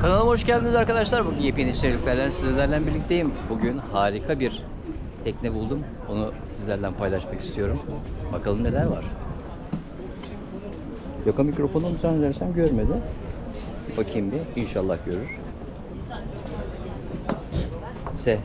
Kanalıma hoş geldiniz arkadaşlar. Bugün yepyeni içeriklerle sizlerle birlikteyim. Bugün harika bir tekne buldum. Onu sizlerle paylaşmak istiyorum. Bakalım neler var. Yoka mikrofonu zannedersem görmedi. Bakayım bir. İnşallah görür. Se.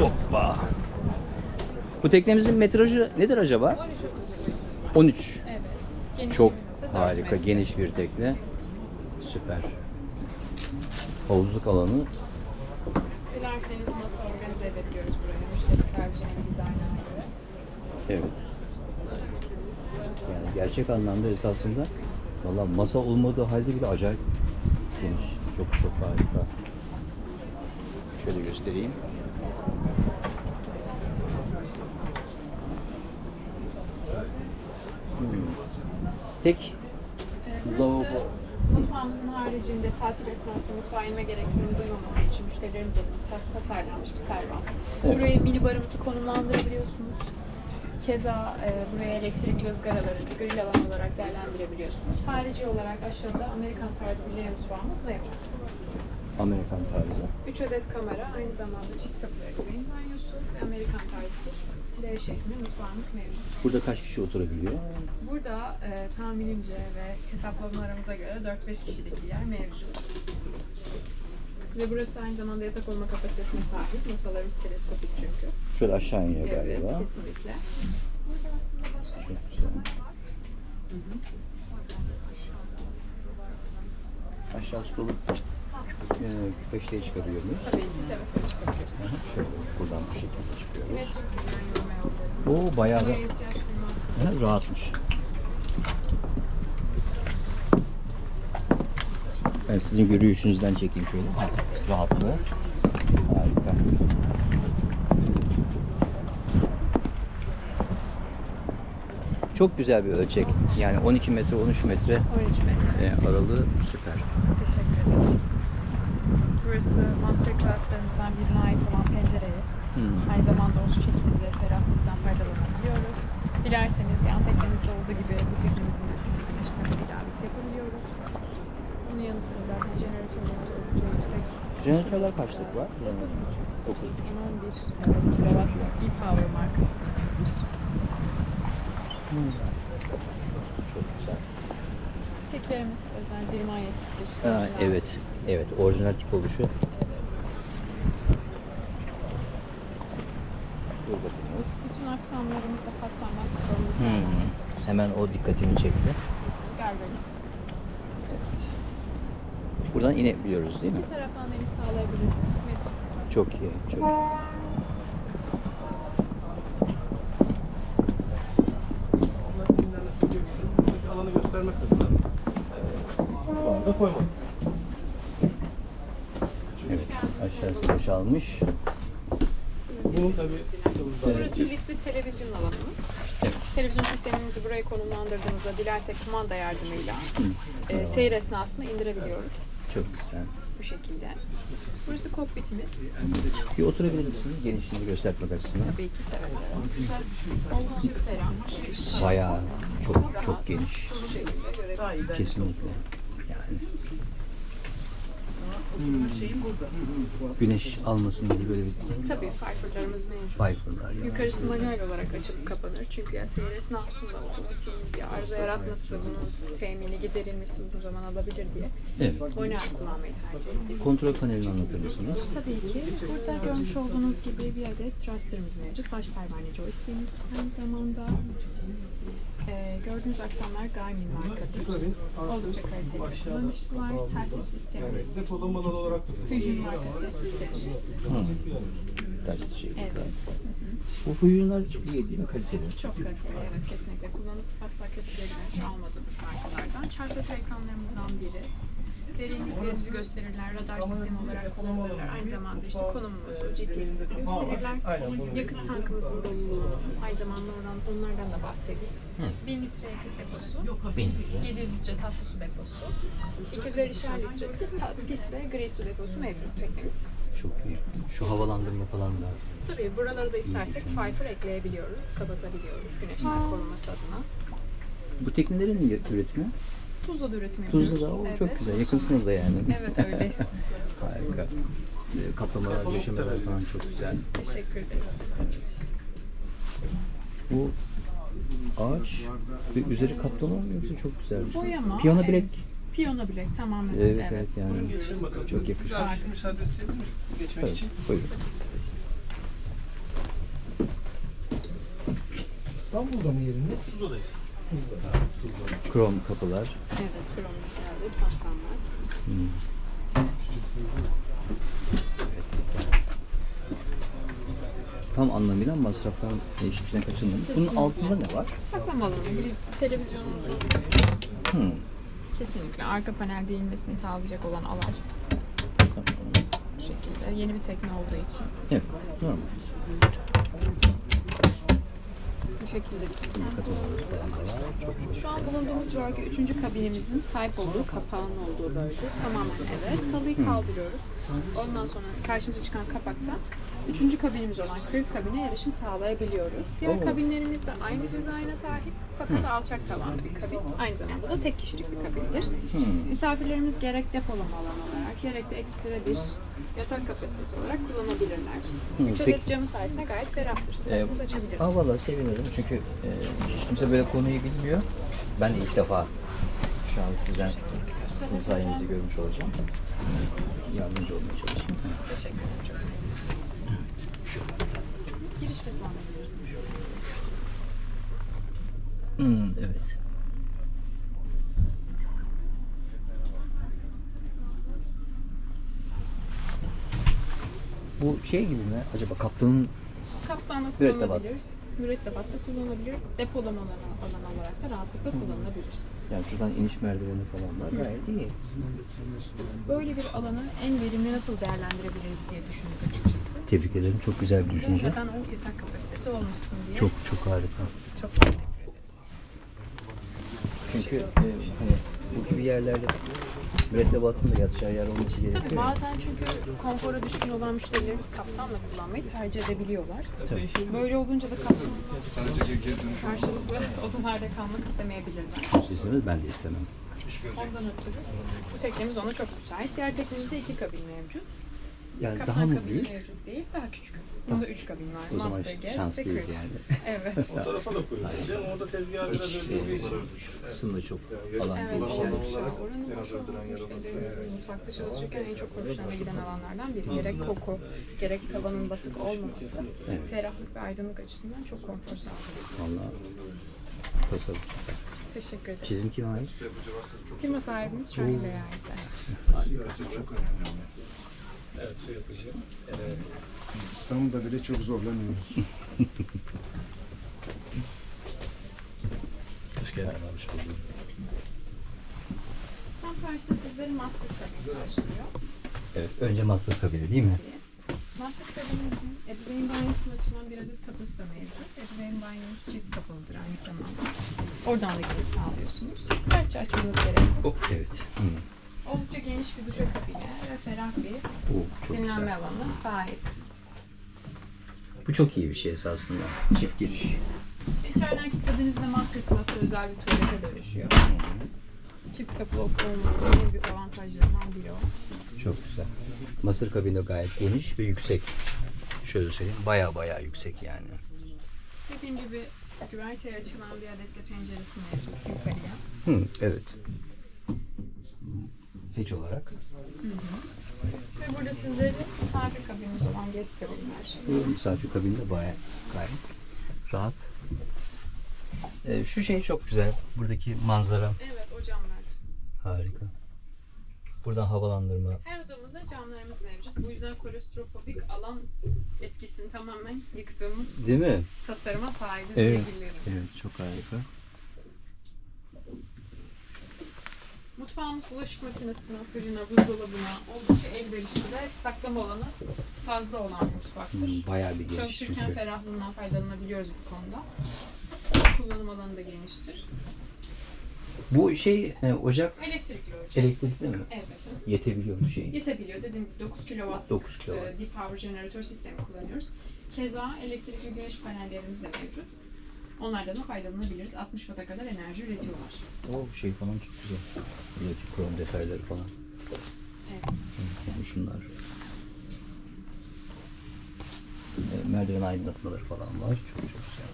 Hoppa. Bu teknemizin metrajı nedir acaba? 13. Evet. Genişliğimiz Çok harika, geniş bir tekne. Süper. Havuzluk alanı. Dilerseniz masa organize edebiliyoruz buraya. Müşteri tercihine, dizaynına göre. Evet. Yani gerçek anlamda esasında valla masa olmadığı halde bile acayip geniş. Çok çok harika. Şöyle göstereyim. Hmm. Tek lavabo. Mutfağımızın haricinde tatil esnasında mutfağa inme gereksinimi duymaması için müşterilerimiz adına tas- tasarlanmış bir servis. Evet. Buraya mini barımızı konumlandırabiliyorsunuz. Keza e, buraya elektrikli ızgaraları, grill alan olarak değerlendirebiliyorsunuz. Harici olarak aşağıda Amerikan tarzı bir mutfağımız mevcut. Amerikan tarzı. 3 adet kamera, aynı zamanda çift kapılı ebeveyn banyosu ve Amerikan tarzı bir L şeklinde mutfağımız mevcut. Burada kaç kişi oturabiliyor? Burada e, tahminimce ve hesaplamalarımıza göre 4-5 kişilik bir yer mevcut. Ve burası aynı zamanda yatak olma kapasitesine sahip. Masalarımız teleskopik çünkü. Şöyle aşağı iniyor Evet, galiba. kesinlikle. Çok güzel. Aşağısı dolu e, küpeşteyi çıkarıyor muyuz? Tabii ki seve seve çıkabilirsiniz. Şöyle buradan bu şekilde çıkıyoruz. Simetrik bir. Oo bayağı da rahatmış. Ben sizin yürüyüşünüzden çekeyim şöyle. Ha, Rahatlığı. Harika. Çok güzel bir ölçek. Yani 12 metre, 13 metre 13 metre. e, aralığı süper. Teşekkür ederim. Burası master classlarımızdan birine ait olan pencereyi. Hmm. Aynı zamanda o şekilde ferahlıktan faydalanabiliyoruz. Dilerseniz yan teknemizde olduğu gibi bu teknemizin de paneli ilavesi yapabiliyoruz. Bunun yanı sıra zaten jeneratörlerimiz oldukça yüksek. Jeneratörler kaçlık var? 9.5. 9,5. 11 evet, kilowatt e-power marka. Çok güzel. Teklerimiz özel bir manyetiktir. Ha, Orijinal. evet. Evet. Orijinal tip oluşu. Evet. Kurbatımız. Bütün aksamlarımızda paslanmaz kromlu. Hmm. Hemen o dikkatimi çekti. Galvaniz. Evet. Buradan inebiliyoruz değil mi? İki taraftan deniz sağlayabilirsiniz. Simetrik. Çok iyi. Çok iyi. alanı göstermek adına şu anda koymadım. Evet. Aşağısı boşalmış. Bunun tabii Burası lifli televizyon alanımız. Televizyon sistemimizi buraya konumlandırdığımızda dilersek kumanda yardımıyla e, seyir esnasında indirebiliyoruz Çok güzel. bu şekilde. Burası kokpitimiz. Bir oturabilir misiniz? Genişliğini göstermek açısından. Tabii ki seve seve. Oldukça ferah. Bayağı çok çok geniş. Şu şekilde görebilirsiniz. Kesinlikle. Yani. Hmm. Güneş almasın diye böyle bir Tabii farklarımız mevcut. Viper'lar ya. Yukarısı manuel olarak açılıp kapanır. Çünkü ya seyir esnasında otomatiğin bir arıza yaratması, bunun temini giderilmesi uzun zaman alabilir diye Evet. manuel kullanmayı tercih ettik. Kontrol panelini anlatır mısınız? Tabii ki. Burada görmüş olduğunuz gibi bir adet thruster'ımız mevcut. Baş pervane joystick'imiz. Aynı zamanda e, gördüğünüz aksamlar Garmin markadır. Oldukça kaliteli kullanışlılar. Telsiz sistemimiz. Fusion marka ses sistemimiz. Ters şey. Evet. Bu Fusion'lar iyi değil mi? Kaliteli. Çok kaliteli. Evet kesinlikle. Kullanıp asla kötü geri dönüş almadığımız markalardan. Çarpıtı ekranlarımızdan biri. Derinliklerimizi gösterirler. Radar sistemi olarak kullanılırlar. Aynı zamanda işte konumumuzu, GPS'imizi gösterirler. Yakıt tankımızın doluluğunu, aynı zamanda oradan, onlardan da bahsedeyim. 1000 litre yakıt deposu, Bin litre. 700 litre tatlı su deposu, 250'şer litre pis ve gri su deposu mevcut teknemizde. Çok iyi. Şu havalandırma falan da. Tabii buraları da istersek Pfeiffer ekleyebiliyoruz, kapatabiliyoruz güneşten korunması adına. Bu teknelerin üretimi? Tuzla'da üretim yapıyoruz. Tuzla'da o Evet. çok güzel. Yakınsınız da yani. Evet öyleyiz. Harika. Ee, Kaplamalar, döşemeler falan çok güzel. Teşekkür ederiz. Bu ağaç ve üzeri kaplama mı yoksa çok güzel. Boyama. Piyano evet. bilek. Piyano bilek tamamen. Evet evet yani Geçelim bakalım. çok yakışır. Bir müsaade isteyebilir miyiz? Geçmek Evet, için. buyurun. İstanbul'da mı yeriniz? Tuzla'dayız. Krom kapılar. Evet, kronik geldi. Paslanmaz. Hmm. Tam anlamıyla masraftan hiçbir şeyden kaçınmamış. Bunun altında ne var? Saklama alanı. Bir televizyonumuzu Hmm. kesinlikle arka panel değinmesini sağlayacak olan alan. Tamam. Bu şekilde. Yeni bir tekne olduğu için. Evet. Normal. Şekilde bir sistem. Şu an bulunduğumuz bölge 3. kabinimizin sahip olduğu kapağın olduğu bölge. Tamamen evet. Halıyı kaldırıyoruz. Ondan sonra karşımıza çıkan kapakta 3. kabinimiz olan crew kabine erişim sağlayabiliyoruz. Diğer kabinlerimiz de aynı dizayna sahip fakat alçak tavanlı bir kabin. Aynı zamanda da tek kişilik bir kabindir. Hmm. Misafirlerimiz gerek depolama alanı olarak gerek de ekstra bir yatak kapasitesi olarak kullanabilirler. Hı, 3 peki- adet camı sayesinde gayet ferahtır. İsterseniz açabilirim. Aa valla sevinirim çünkü e, kimse böyle konuyu bilmiyor. Ben de ilk defa şu an sizden sizin sayenizi görmüş olacağım. Yardımcı olmaya çalışayım. Teşekkür ederim. Çok naziksiniz. Girişte sağlayabilirsiniz. Hmm, evet. Bu şey gibi mi? Acaba kaptanın Kaptanla Mürettebat. kullanılabilir. Mürettebatta kullanılabilir. Depolama alanı, alan olarak da rahatlıkla kullanılabilir. yani şuradan iniş merdiveni falan var gayet iyi. Böyle bir alanı en verimli nasıl değerlendirebiliriz diye düşündük açıkçası. Tebrik ederim. Çok güzel bir düşünce. neden o yatak kapasitesi olmasın diye. Çok çok harika. çok. Çünkü e, hani bu gibi yerlerde mürettebatın da yatacağı yer olması gerekiyor. Tabii bazen çünkü konfora düşkün olan müşterilerimiz kaptanla kullanmayı tercih edebiliyorlar. Tabii. Böyle olunca da kaptan karşılıklı odalarda kalmak istemeyebilirler. İstemez, ben de istemem. Ondan ötürü bu teknemiz ona çok müsait. Diğer teknemizde iki kabin mevcut. Yani Kaptan daha mı kabini büyük? mevcut değil, daha küçük. Bunda üç kabin var. O zaman Master, guest ve şanslıyız crew. yani. Evet. O tarafa da koyuyoruz. Yani orada tezgahı biraz İç öldürdüğü e, için. kısımda çok alan Evet, geniş. yani. oldukça. Oranın boş olması müşterilerimizin mutfakta çalışırken en çok hoşlarına giden alanlardan biri. Gerek koku, gerek tavanın basık olmaması, Evet. ferahlık ve aydınlık açısından çok konfor sağlıyor. Vallahi tasarruf. Teşekkür ederim. Çizim kime ait? Firma sahibimiz Şahin Bey'e aitler. çok önemli. Evet su yapıcı. Biz İstanbul'da bile çok zorlanıyoruz. Hoş geldin abi. Hoş bulduk. Tam karşıda sizleri master kabin karşılıyor. Evet, önce master kabini değil mi? Master kabinimizin ebeveyn banyosuna açılan bir adet kapısı da mevcut. Ebeveyn banyomuz çift kapılıdır aynı zamanda. Oradan da giriş sağlıyorsunuz. Sertçe açmanız gerekiyor. Oh, evet. Hmm. Oldukça geniş bir duşakabine ve ferah bir çok dinlenme güzel. alanına sahip. Bu çok iyi bir şey esasında. Çift giriş. İçeriden kilitlediğinizde master class'a özel bir tuvalete dönüşüyor. Çift kapılı olmasının en büyük avantajlarından biri o. Çok güzel. Master kabini gayet geniş ve yüksek. Şöyle söyleyeyim, baya baya yüksek yani. Dediğim gibi güverteye açılan bir adet de penceresi mevcut yukarıya. Hı, evet. Hiç olarak. Ve burada sizleri misafir kabinimiz olan guest kabin var. Bu misafir kabini de baya gayet rahat. Ee, şu şey çok güzel. Buradaki manzara Evet o camlar. harika. Buradan havalandırma. Her odamızda camlarımız mevcut. Bu yüzden kolostrofobik alan etkisini tamamen yıktığımız Değil mi? tasarıma sahibiz Evet. diyebilirim. Evet, çok harika. Mutfağımız bulaşık makinesine, fırına, buzdolabına oldukça elverişli ve saklama alanı fazla olan bir mutfaktır. Hmm, Bayağı bir geniş Çalışırken çünkü. ferahlığından faydalanabiliyoruz bu konuda. Kullanım alanı da geniştir. Bu şey e, ocak Elektrikli ocak. elektrikli mi? Evet. Yetebiliyor mu şey? Yetebiliyor. Dediğim gibi 9 kW 9 kW. e, deep power jeneratör sistemi kullanıyoruz. Keza elektrikli güneş panellerimiz de mevcut. Onlardan da faydalanabiliriz. 60 watt'a kadar enerji üretiyorlar. O şey falan çok güzel. Buradaki krom detayları falan. Evet. Yani şunlar. E, merdiven aydınlatmaları falan var. Çok çok güzel.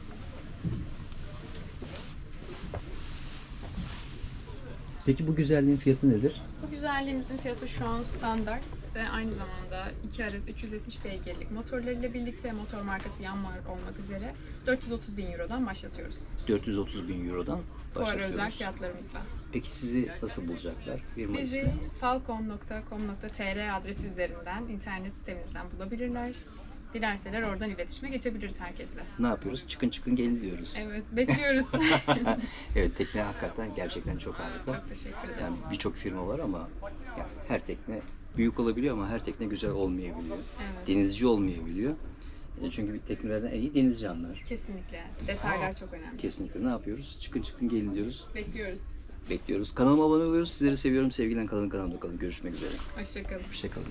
Peki bu güzelliğin fiyatı nedir? Bu güzelliğimizin fiyatı şu an standart ve aynı zamanda 2 adet 370 beygirlik motorlarıyla birlikte motor markası Yanmar olmak üzere 430 bin Euro'dan başlatıyoruz. 430 bin Euro'dan özel başlatıyoruz. fiyatlarımızla. Peki sizi nasıl bulacaklar? Firma Bizi ismi. falcon.com.tr adresi üzerinden internet sitemizden bulabilirler. Dilerseler oradan iletişime geçebiliriz herkesle. Ne yapıyoruz? Çıkın çıkın gelin diyoruz. Evet, bekliyoruz. evet tekne hakikaten gerçekten çok harika. Çok teşekkür ederiz. Yani birçok firma var ama yani her tekne büyük olabiliyor ama her tekne güzel olmayabiliyor. Evet. Denizci olmayabiliyor. E, Çünkü bir teknelerden en iyi denizci anlar. Kesinlikle. Detaylar çok önemli. Kesinlikle ne yapıyoruz? Çıkın çıkın gelin diyoruz. Bekliyoruz. Bekliyoruz. Kanalıma abone oluyoruz. Sizleri seviyorum. Sevgiyle kalın kanalımda kalın. Görüşmek üzere. Hoşçakalın. Hoşçakalın.